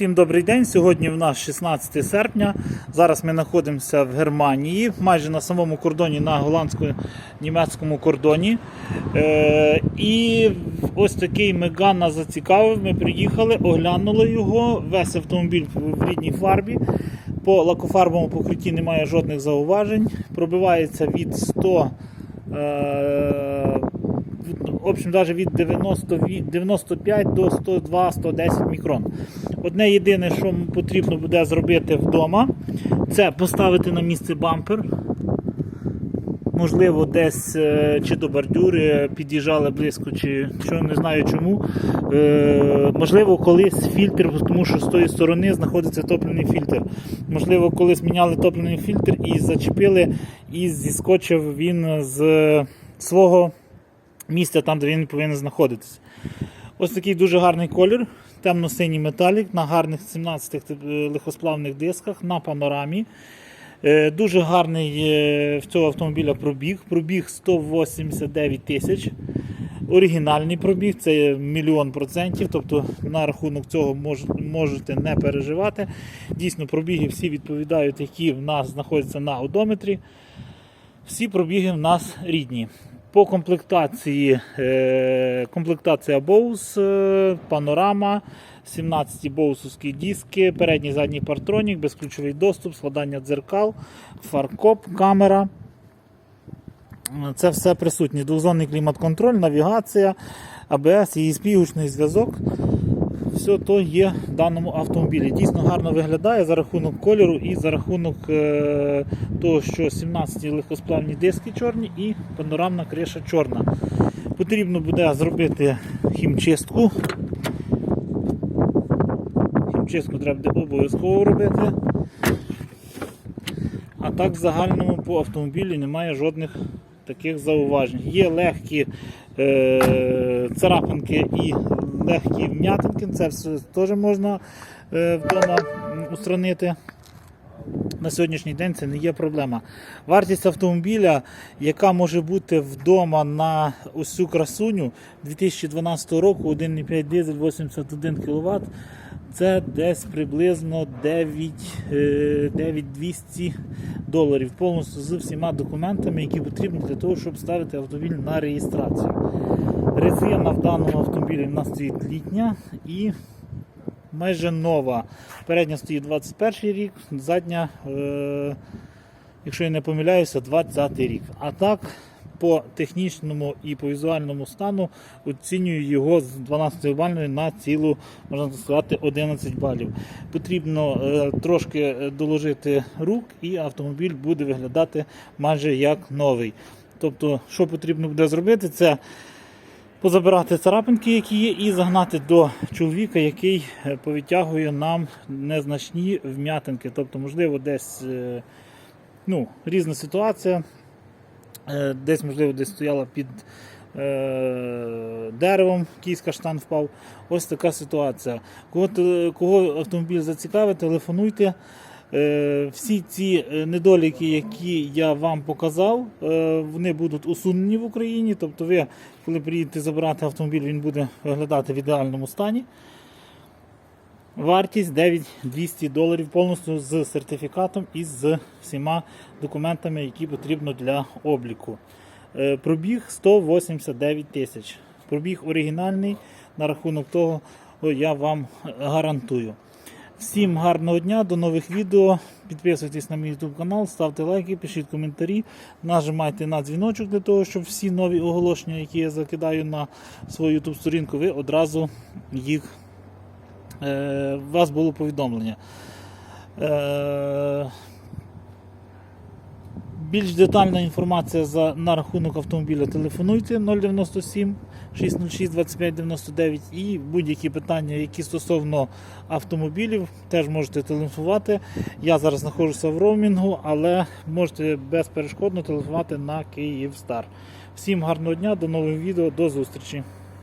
Всім добрий день. Сьогодні в нас 16 серпня. Зараз ми знаходимося в Германії, майже на самому кордоні, на голландсько-німецькому кордоні. Е, і ось такий Меган нас зацікавив. Ми приїхали, оглянули його. Весь автомобіль в рідній фарбі. По лакофарбовому покритті немає жодних зауважень. Пробивається від 100. Е, в общем, навіть від 90, від 95 до 102-110 мікрон. Одне єдине, що потрібно буде зробити вдома, це поставити на місце бампер. Можливо, десь е, чи до бордюри під'їжджали близько, чи що не знаю чому. Е, можливо, колись фільтр, тому що з тої сторони знаходиться топливний фільтр. Можливо, колись міняли топливний фільтр і зачепили, і зіскочив він з свого місця там, де він повинен знаходитися. Ось такий дуже гарний колір, темно-синій металік на гарних 17 легкосплавних дисках на панорамі. Е, Дуже гарний е, в цього автомобіля пробіг. Пробіг 189 тисяч. Оригінальний пробіг це мільйон процентів. Тобто на рахунок цього мож, можете не переживати. Дійсно, пробіги всі відповідають, які в нас знаходяться на одометрі. Всі пробіги в нас рідні. По комплектації е, комплектація Bose, е, панорама, 17 боусовські диски, передній задній партронік, безключовий доступ, складання дзеркал, фаркоп, камера. Це все присутнє. Двозонний клімат-контроль, навігація, АБС, ESP, гучний зв'язок. Все то є в даному автомобілі. Дійсно гарно виглядає за рахунок кольору і за рахунок е, того, що 17 легкосплавні диски чорні і панорамна криша чорна. Потрібно буде зробити хімчистку. Хімчистку треба буде обов'язково робити. А так в загальному по автомобілі немає жодних таких зауважень. Є легкі е, царапинки і легкі вм'ятинки, це все теж можна е, вдома устранити. На сьогоднішній день це не є проблема. Вартість автомобіля, яка може бути вдома на ось красуню 2012 року, 1,5 дизель 81 кВт, це десь приблизно 9, е, 9200 доларів повністю з всіма документами, які потрібні для того, щоб ставити автомобіль на реєстрацію. Резина в даному автомобілі в нас стоїть літня і майже нова. Передня стоїть 21 рік, задня, е, якщо я не помиляюся, 20 рік. А так, по технічному і по візуальному стану оцінюю його з 12 бальної на цілу, можна сказати, 11 балів. Потрібно е, трошки доложити рук, і автомобіль буде виглядати майже як новий. Тобто, що потрібно буде зробити, це позабирати царапинки, які є, і загнати до чоловіка, який е, повитягує нам незначні вм'ятинки. Тобто, можливо, десь е, ну, різна ситуація. Е, Десь, можливо, десь стояла під деревом, якийсь каштан впав. Ось така ситуація. Кого, кого автомобіль зацікавить, телефонуйте. Е, Всі ці е, недоліки, які я вам показав, е, вони будуть усунені в Україні. Тобто, ви, коли приїдете забирати автомобіль, він буде виглядати в ідеальному стані. Вартість 9200 доларів повністю з сертифікатом і з всіма документами, які потрібно для обліку. Пробіг 189 тисяч. Пробіг оригінальний. На рахунок того я вам гарантую. Всім гарного дня, до нових відео. Підписуйтесь на мій YouTube канал, ставте лайки, пишіть коментарі, нажимайте на дзвіночок для того, щоб всі нові оголошення, які я закидаю на свою YouTube сторінку, ви одразу їх е, вас було повідомлення. Е, більш детальна інформація за, на рахунок автомобіля телефонуйте 097 606 25 99 і будь-які питання, які стосовно автомобілів, теж можете телефонувати. Я зараз знаходжуся в роумінгу, але можете безперешкодно телефонувати на Київстар. Всім гарного дня, до нових відео, до зустрічі!